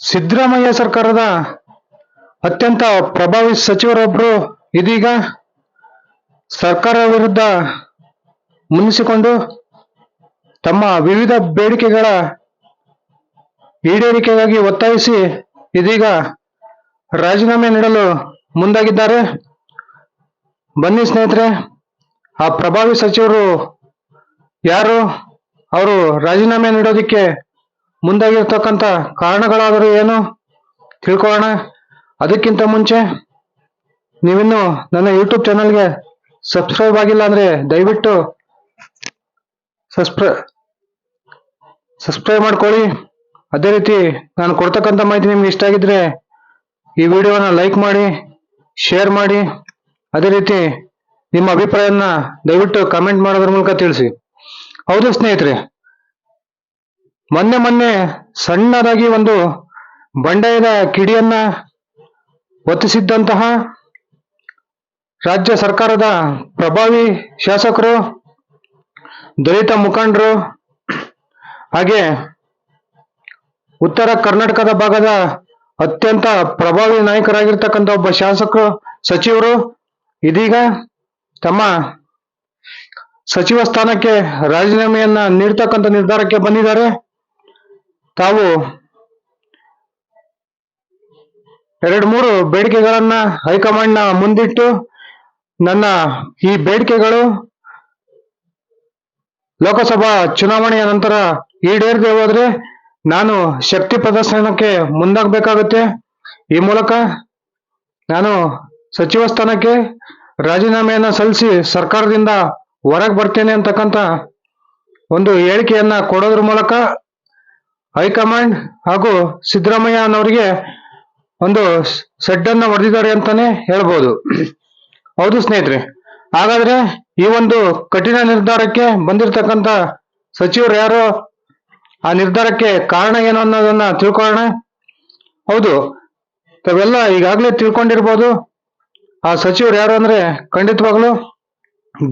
ಸಿದ್ದರಾಮಯ್ಯ ಸರ್ಕಾರದ ಅತ್ಯಂತ ಪ್ರಭಾವಿ ಸಚಿವರೊಬ್ಬರು ಇದೀಗ ಸರ್ಕಾರ ವಿರುದ್ಧ ಮುನಿಸಿಕೊಂಡು ತಮ್ಮ ವಿವಿಧ ಬೇಡಿಕೆಗಳ ಈಡೇರಿಕೆಗಾಗಿ ಒತ್ತಾಯಿಸಿ ಇದೀಗ ರಾಜೀನಾಮೆ ನೀಡಲು ಮುಂದಾಗಿದ್ದಾರೆ. ಬನ್ನಿ ಸ್ನೇಹಿತರೆ, ಆ ಪ್ರಭಾವಿ ಸಚಿವರು ಯಾರು? ಅವರು ರಾಜೀನಾಮೆ ನೀಡೋದಿಕ್ಕೆ ಮುಂದಾಗಿರ್ತಕ್ಕಂಥ ಕಾರಣಗಳಾದರೂ ಏನು? ತಿಳ್ಕೊಳ್ಳೋಣ. ಅದಕ್ಕಿಂತ ಮುಂಚೆ ನೀವಿನ್ನು ನನ್ನ ಯೂಟ್ಯೂಬ್ ಚಾನಲ್ಗೆ ಸಬ್ಸ್ಕ್ರೈಬ್ ಆಗಿಲ್ಲ ಅಂದ್ರೆ ದಯವಿಟ್ಟು ಸಬ್ಸ್ಕ್ರೈ ಸಬ್ಸ್ಕ್ರೈಬ್ ಮಾಡ್ಕೊಳ್ಳಿ. ಅದೇ ರೀತಿ ನಾನು ಕೊಡ್ತಕ್ಕಂಥ ಮಾಹಿತಿ ನಿಮ್ಗೆ ಇಷ್ಟ ಆಗಿದ್ರೆ ಈ ವಿಡಿಯೋನ ಲೈಕ್ ಮಾಡಿ ಶೇರ್ ಮಾಡಿ. ಅದೇ ರೀತಿ ನಿಮ್ಮ ಅಭಿಪ್ರಾಯನ ದಯವಿಟ್ಟು ಕಮೆಂಟ್ ಮಾಡೋದ್ರ ಮೂಲಕ ತಿಳಿಸಿ. ಹೌದು ಸ್ನೇಹಿತರೆ ಮೊನ್ನೆ ಮೊನ್ನೆ ಸಣ್ಣದಾಗಿ ಒಂದು ಬಂಡಾಯದ ಕಿಡಿಯನ್ನ ಒತ್ತಿಸಿದ್ದಂತಹ ರಾಜ್ಯ ಸರ್ಕಾರದ ಪ್ರಭಾವಿ ಶಾಸಕರು, ದಲಿತ ಮುಖಂಡರು ಹಾಗೆ ಉತ್ತರ ಕರ್ನಾಟಕದ ಭಾಗದ ಅತ್ಯಂತ ಪ್ರಭಾವಿ ನಾಯಕರಾಗಿರ್ತಕ್ಕಂಥ ಒಬ್ಬ ಶಾಸಕರು ಸಚಿವರು ಇದೀಗ ತಮ್ಮ ಸಚಿವ ಸ್ಥಾನಕ್ಕೆ ರಾಜೀನಾಮೆಯನ್ನ ನೀಡ್ತಕ್ಕಂಥ ನಿರ್ಧಾರಕ್ಕೆ ಬಂದಿದ್ದಾರೆ. ತಾವು ಎರಡು ಮೂರು ಬೇಡಿಕೆಗಳನ್ನ ಹೈಕಮಾಂಡ್ನ ಮುಂದಿಟ್ಟು ನನ್ನ ಈ ಬೇಡಿಕೆಗಳು ಲೋಕಸಭಾ ಚುನಾವಣೆಯ ನಂತರ ಈಡೇರದೆ ಹೋದ್ರೆ ನಾನು ಶಕ್ತಿ ಪ್ರದರ್ಶನಕ್ಕೆ ಮುಂದಾಗಬೇಕಾಗುತ್ತೆ. ಈ ಮೂಲಕ ನಾನು ಸಚಿವ ಸ್ಥಾನಕ್ಕೆ ರಾಜೀನಾಮೆಯನ್ನ ಸಲ್ಲಿಸಿ ಸರ್ಕಾರದಿಂದ ಹೊರಗೆ ಬರ್ತೇನೆ ಅಂತಕ್ಕಂಥ ಒಂದು ಹೇಳಿಕೆಯನ್ನ ಕೊಡೋದ್ರ ಮೂಲಕ ಹೈಕಮಾಂಡ್ ಹಾಗೂ ಸಿದ್ದರಾಮಯ್ಯ ಅನ್ನೋರಿಗೆ ಒಂದು ಸೆಡ್ಡನ್ನು ಹೊಡೆದಿದ್ದಾರೆ ಅಂತಾನೆ ಹೇಳ್ಬೋದು. ಹೌದು ಸ್ನೇಹಿತರೆ, ಹಾಗಾದ್ರೆ ಈ ಒಂದು ಕಠಿಣ ನಿರ್ಧಾರಕ್ಕೆ ಬಂದಿರತಕ್ಕಂತ ಸಚಿವರು ಯಾರು? ಆ ನಿರ್ಧಾರಕ್ಕೆ ಕಾರಣ ಏನು ಅನ್ನೋದನ್ನ ತಿಳ್ಕೊಳ್ಳೋಣ. ಹೌದು, ತಾವೆಲ್ಲ ಈಗಾಗಲೇ ತಿಳ್ಕೊಂಡಿರ್ಬೋದು, ಆ ಸಚಿವರು ಯಾರು ಅಂದ್ರೆ ಖಂಡಿತವಾಗ್ಲು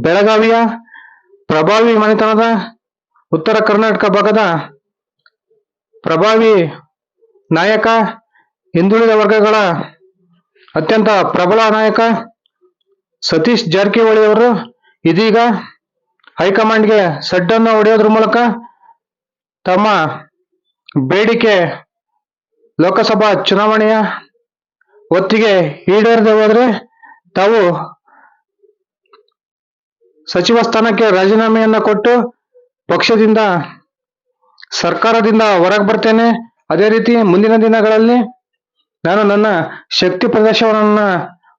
ಬೆಳಗಾವಿಯ ಪ್ರಭಾವಿ ಮನೆತನದ ಉತ್ತರ ಕರ್ನಾಟಕ ಭಾಗದ ಪ್ರಭಾವಿ ನಾಯಕ, ಹಿಂದುಳಿದ ವರ್ಗಗಳ ಅತ್ಯಂತ ಪ್ರಬಲ ನಾಯಕ ಸತೀಶ್ ಜಾರಕಿಹೊಳಿ ಅವರು ಇದೀಗ ಹೈಕಮಾಂಡ್ಗೆ ಸಡ್ಡನ್ನು ಹೊಡೆಯೋದ್ರ ಮೂಲಕ ತಮ್ಮ ಬೇಡಿಕೆ ಲೋಕಸಭಾ ಚುನಾವಣೆಯ ಒತ್ತಿಗೆ ಈಡೇರದೆ ಹೋದರೆ ತಾವು ಸಚಿವ ಸ್ಥಾನಕ್ಕೆ ರಾಜೀನಾಮೆಯನ್ನ ಕೊಟ್ಟು ಪಕ್ಷದಿಂದ ಸರ್ಕಾರದಿಂದ ಹೊರಗೆ ಬರ್ತೇನೆ. ಅದೇ ರೀತಿ ಮುಂದಿನ ದಿನಗಳಲ್ಲಿ ನಾನು ನನ್ನ ಶಕ್ತಿ ಪ್ರದರ್ಶನವನ್ನ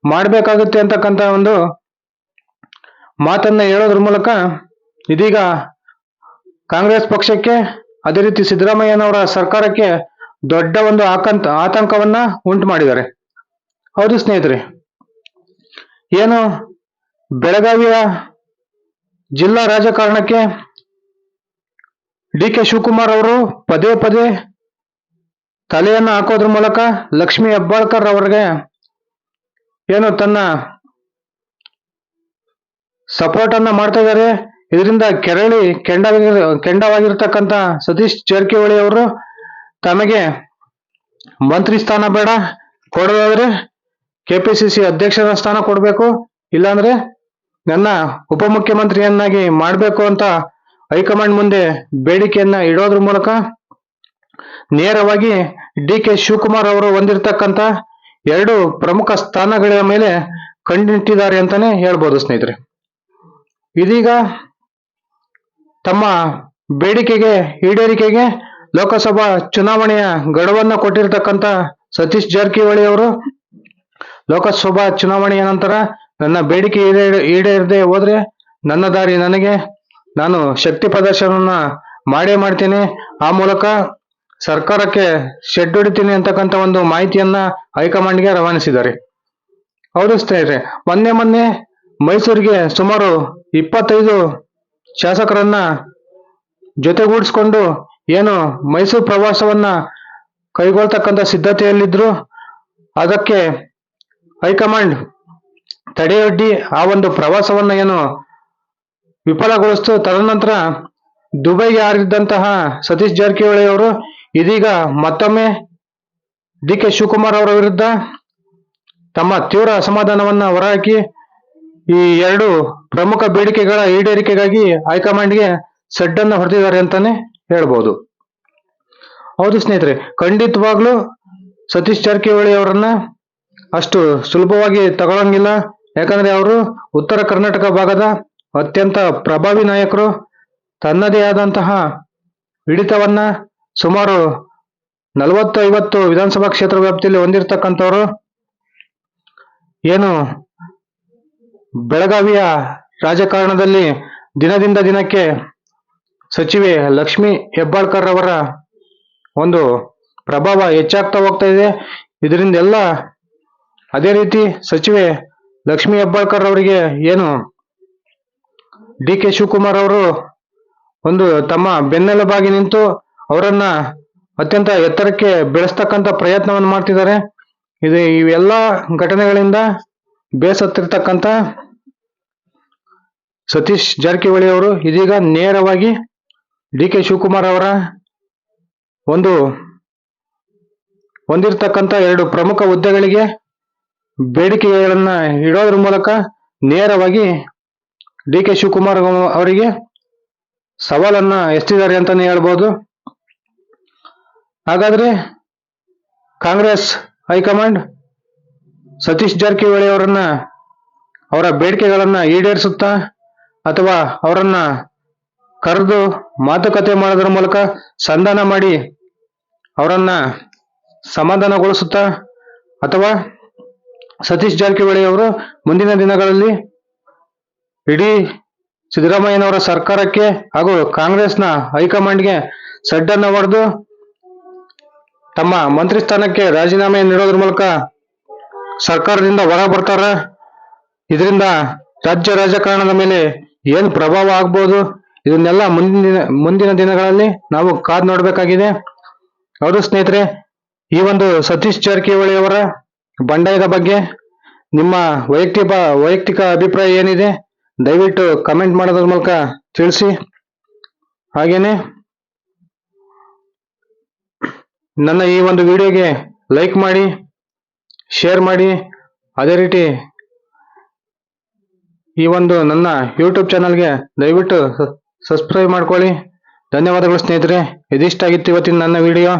ಮಾಡಬೇಕಾಗುತ್ತೆ ಅಂತಕ್ಕಂಥ ಒಂದು ಮಾತನ್ನ ಹೇಳೋದ್ರ ಮೂಲಕ ಇದೀಗ ಕಾಂಗ್ರೆಸ್ ಪಕ್ಷಕ್ಕೆ, ಅದೇ ರೀತಿ ಸಿದ್ದರಾಮಯ್ಯನವರ ಸರ್ಕಾರಕ್ಕೆ ದೊಡ್ಡ ಒಂದು ಆಕಂತ, ಆತಂಕವನ್ನ ಉಂಟು ಮಾಡಿದ್ದಾರೆ. ಹೌದು ಸ್ನೇಹಿತರೆ, ಏನು ಬೆಳಗಾವಿಯ ಜಿಲ್ಲಾ ರಾಜಕಾರಣಕ್ಕೆ ಡಿ ಕೆ ಶಿವಕುಮಾರ್ ಅವರು ಪದೇ ಪದೇ ತಲೆಯನ್ನು ಹಾಕೋದ್ರ ಮೂಲಕ ಲಕ್ಷ್ಮಿ ಹೆಬ್ಬಾಳ್ಕರ್ ಅವರಿಗೆ ಏನು ತನ್ನ ಸಪೋರ್ಟ್ ಅನ್ನ ಮಾಡ್ತಾ ಇದ್ದಾರೆ. ಇದರಿಂದ ಕೆರಳಿ ಕೆಂಡ ಕೆಂಡವಾಗಿರ್ತಕ್ಕಂಥ ಸತೀಶ್ ಜಾರಕಿಹೊಳಿ ಅವರು ತಮಗೆ ಮಂತ್ರಿ ಸ್ಥಾನ ಬೇಡ. ಕೊಡೋದಾದ್ರೆ ಕೆಪಿಸಿಸಿ ಅಧ್ಯಕ್ಷರ ಸ್ಥಾನ ಕೊಡಬೇಕು. ಇಲ್ಲಾಂದ್ರೆ ನನ್ನ ಉಪಮುಖ್ಯಮಂತ್ರಿಯನ್ನಾಗಿ ಮಾಡಬೇಕು ಅಂತ ಹೈಕಮಾಂಡ್ ಮುಂದೆ ಬೇಡಿಕೆಯನ್ನ ಇಡೋದ್ರ ಮೂಲಕ ನೇರವಾಗಿ ಡಿ ಕೆ ಶಿವಕುಮಾರ್ ಅವರು ಹೊಂದಿರತಕ್ಕಂತ ಎರಡು ಪ್ರಮುಖ ಸ್ಥಾನಗಳ ಮೇಲೆ ಕಣ್ಣಿಟ್ಟಿದ್ದಾರೆ ಅಂತಾನೆ ಹೇಳ್ಬೋದು ಸ್ನೇಹಿತರೆ. ಇದೀಗ ತಮ್ಮ ಬೇಡಿಕೆಗೆ, ಈಡೇರಿಕೆಗೆ ಲೋಕಸಭಾ ಚುನಾವಣೆಯ ಗಡುವನ್ನ ಕೊಟ್ಟಿರ್ತಕ್ಕಂತ ಸತೀಶ್ ಜಾರಕಿಹೊಳಿ ಅವರು ಲೋಕಸಭಾ ಚುನಾವಣೆಯ ನಂತರ ನನ್ನ ಬೇಡಿಕೆ ಈಡೇರ ಈಡೇರದೆ ಹೋದ್ರೆ ನನ್ನ ದಾರಿ ನನಗೆ. ನಾನು ಶಕ್ತಿ ಪ್ರದರ್ಶನವನ್ನ ಮಾಡೇ ಮಾಡ್ತೀನಿ. ಆ ಮೂಲಕ ಸರ್ಕಾರಕ್ಕೆ ಶೆಡ್ ಹೊಡಿತೀನಿ ಅಂತಕ್ಕಂಥ ಒಂದು ಮಾಹಿತಿಯನ್ನ ಹೈಕಮಾಂಡ್ಗೆ ರವಾನಿಸಿದ್ದಾರೆ. ಹೌದು ಸ್ನೇಹಿತರೆ, ಮೊನ್ನೆ ಮೊನ್ನೆ ಮೈಸೂರಿಗೆ ಸುಮಾರು ಇಪ್ಪತ್ತೈದು ಶಾಸಕರನ್ನ ಜೊತೆಗೂಡಿಸ್ಕೊಂಡು ಏನು ಮೈಸೂರು ಪ್ರವಾಸವನ್ನ ಕೈಗೊಳ್ತಕ್ಕಂಥ ಸಿದ್ಧತೆಯಲ್ಲಿದ್ರು. ಅದಕ್ಕೆ ಹೈಕಮಾಂಡ್ ತಡೆಯೊಡ್ಡಿ ಆ ಒಂದು ಪ್ರವಾಸವನ್ನ ಏನು ವಿಫಲಗೊಳಿಸ್ತು. ತದನಂತರ ದುಬೈಗೆ ಹಾರಿದ್ದಂತಹ ಸತೀಶ್ ಜಾರಕಿಹೊಳಿ ಅವರು ಇದೀಗ ಮತ್ತೊಮ್ಮೆ ಡಿ ಕೆ ಶಿವಕುಮಾರ್ ಅವರ ವಿರುದ್ಧ ತಮ್ಮ ತೀವ್ರ ಅಸಮಾಧಾನವನ್ನ ಹೊರಹಾಕಿ ಈ ಎರಡು ಪ್ರಮುಖ ಬೇಡಿಕೆಗಳ ಈಡೇರಿಕೆಗಾಗಿ ಹೈಕಮಾಂಡ್ಗೆ ಸಡ್ಡನ್ನ ಹೊಡೆದಿದ್ದಾರೆ ಅಂತಾನೆ ಹೇಳ್ಬೋದು. ಹೌದು ಸ್ನೇಹಿತರೆ, ಖಂಡಿತವಾಗ್ಲೂ ಸತೀಶ್ ಜಾರಕಿಹೊಳಿ ಅವರನ್ನ ಅಷ್ಟು ಸುಲಭವಾಗಿ ತಗೊಳಂಗಿಲ್ಲ. ಯಾಕಂದ್ರೆ ಅವರು ಉತ್ತರ ಕರ್ನಾಟಕ ಭಾಗದ ಅತ್ಯಂತ ಪ್ರಭಾವಿ ನಾಯಕರು, ತನ್ನದೇ ಆದಂತಹ ಹಿಡಿತವನ್ನ ಸುಮಾರು ನಲವತ್ತು ಐವತ್ತು ವಿಧಾನಸಭಾ ಕ್ಷೇತ್ರ ವ್ಯಾಪ್ತಿಯಲ್ಲಿ ಹೊಂದಿರತಕ್ಕಂಥವ್ರು, ಏನು ಬೆಳಗಾವಿಯ ರಾಜಕಾರಣದಲ್ಲಿ ದಿನದಿಂದ ದಿನಕ್ಕೆ ಸಚಿವೆ ಲಕ್ಷ್ಮಿ ಹೆಬ್ಬಾಳ್ಕರ್ ಅವರ ಒಂದು ಪ್ರಭಾವ ಹೆಚ್ಚಾಗ್ತಾ ಹೋಗ್ತಾ ಇದೆ. ಇದರಿಂದೆಲ್ಲ ಅದೇ ರೀತಿ ಸಚಿವೆ ಲಕ್ಷ್ಮಿ ಹೆಬ್ಬಾಳ್ಕರ್ ಅವರಿಗೆ ಏನು ಡಿ ಕೆ ಶಿವಕುಮಾರ್ ಅವರು ಒಂದು ತಮ್ಮ ಬೆನ್ನೆಲುಬಾಗಿ ನಿಂತು ಅವರನ್ನ ಅತ್ಯಂತ ಎತ್ತರಕ್ಕೆ ಬೆಳೆಸ್ತಕ್ಕಂಥ ಪ್ರಯತ್ನವನ್ನು ಮಾಡ್ತಿದ್ದಾರೆ. ಇದು ಇವೆಲ್ಲ ಘಟನೆಗಳಿಂದ ಬೇಸತ್ತಿರ್ತಕ್ಕಂಥ ಸತೀಶ್ ಜಾರಕಿಹೊಳಿ ಅವರು. ಇದೀಗ ನೇರವಾಗಿ ಡಿ ಕೆ ಶಿವಕುಮಾರ್ ಅವರ ಒಂದು ಹೊಂದಿರತಕ್ಕಂಥ ಎರಡು ಪ್ರಮುಖ ಹುದ್ದೆಗಳಿಗೆ ಬೇಡಿಕೆಗಳನ್ನ ಇಡೋದ್ರ ಮೂಲಕ ನೇರವಾಗಿ ಡಿ ಕೆ ಶಿವಕುಮಾರ್ ಅವರಿಗೆ ಸವಾಲನ್ನ ಎಷ್ಟಿದ್ದಾರೆ ಅಂತಾನೆ ಹೇಳ್ಬೋದು. ಹಾಗಾದ್ರೆ ಕಾಂಗ್ರೆಸ್ ಹೈಕಮಾಂಡ್ ಸತೀಶ್ ಜಾರಕಿಹೊಳಿ ಅವರನ್ನ ಅವರ ಬೇಡಿಕೆಗಳನ್ನ ಈಡೇರಿಸುತ್ತಾ ಅಥವಾ ಅವರನ್ನ ಕರೆದು ಮಾತುಕತೆ ಮಾಡೋದ್ರ ಮೂಲಕ ಸಂಧಾನ ಮಾಡಿ ಅವರನ್ನ ಸಮಾಧಾನಗೊಳಿಸುತ್ತಾ ಅಥವಾ ಸತೀಶ್ ಜಾರಕಿಹೊಳಿ ಅವರು ಮುಂದಿನ ದಿನಗಳಲ್ಲಿ ಇಡೀ ಸಿದ್ದರಾಮಯ್ಯನವರ ಸರ್ಕಾರಕ್ಕೆ ಹಾಗೂ ಕಾಂಗ್ರೆಸ್ನ ಹೈಕಮಾಂಡ್ಗೆ ಸಡ್ಡನ್ನು ಹೊಡೆದು ತಮ್ಮ ಮಂತ್ರಿ ಸ್ಥಾನಕ್ಕೆ ರಾಜೀನಾಮೆ ನೀಡೋದ್ರ ಮೂಲಕ ಸರ್ಕಾರದಿಂದ ಹೊರ ಬರ್ತಾರೆ. ಇದರಿಂದ ರಾಜ್ಯ ರಾಜಕಾರಣದ ಮೇಲೆ ಏನು ಪ್ರಭಾವ ಆಗ್ಬೋದು, ಇದನ್ನೆಲ್ಲ ಮುಂದಿನ ದಿನ- ಮುಂದಿನ ದಿನಗಳಲ್ಲಿ ನಾವು ಕಾದ್ ನೋಡಬೇಕಾಗಿದೆ. ಹೌದು ಸ್ನೇಹಿತರೆ, ಈ ಒಂದು ಸತೀಶ್ ಜಾರಕಿಹೊಳಿ ಅವರ ಬಂಡಾಯದ ಬಗ್ಗೆ ನಿಮ್ಮ ವೈಯಕ್ತಿಕ ವೈಯಕ್ತಿಕ ಅಭಿಪ್ರಾಯ ಏನಿದೆ? ದಯವಿಟ್ಟು ಕಮೆಂಟ್ ಮಾಡೋದ್ರ ಮೂಲಕ ತಿಳಿಸಿ. ಹಾಗೇನೆ, ನನ್ನ ಈ ಒಂದು ವಿಡಿಯೋಗೆ ಲೈಕ್ ಮಾಡಿ ಶೇರ್ ಮಾಡಿ, ಅದೇ ರೀತಿ ಈ ಒಂದು ನನ್ನ ಯೂಟ್ಯೂಬ್ ಚಾನಲ್ಗೆ ದಯವಿಟ್ಟು ಸಬ್ಸ್ಕ್ರೈಬ್ ಮಾಡ್ಕೊಳ್ಳಿ. ಧನ್ಯವಾದಗಳು ಸ್ನೇಹಿತರೆ. ಇದಿಷ್ಟಾಗಿತ್ತು ಇವತ್ತಿನ ನನ್ನ ವಿಡಿಯೋ.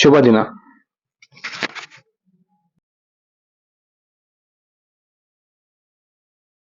ಶುಭ ದಿನ.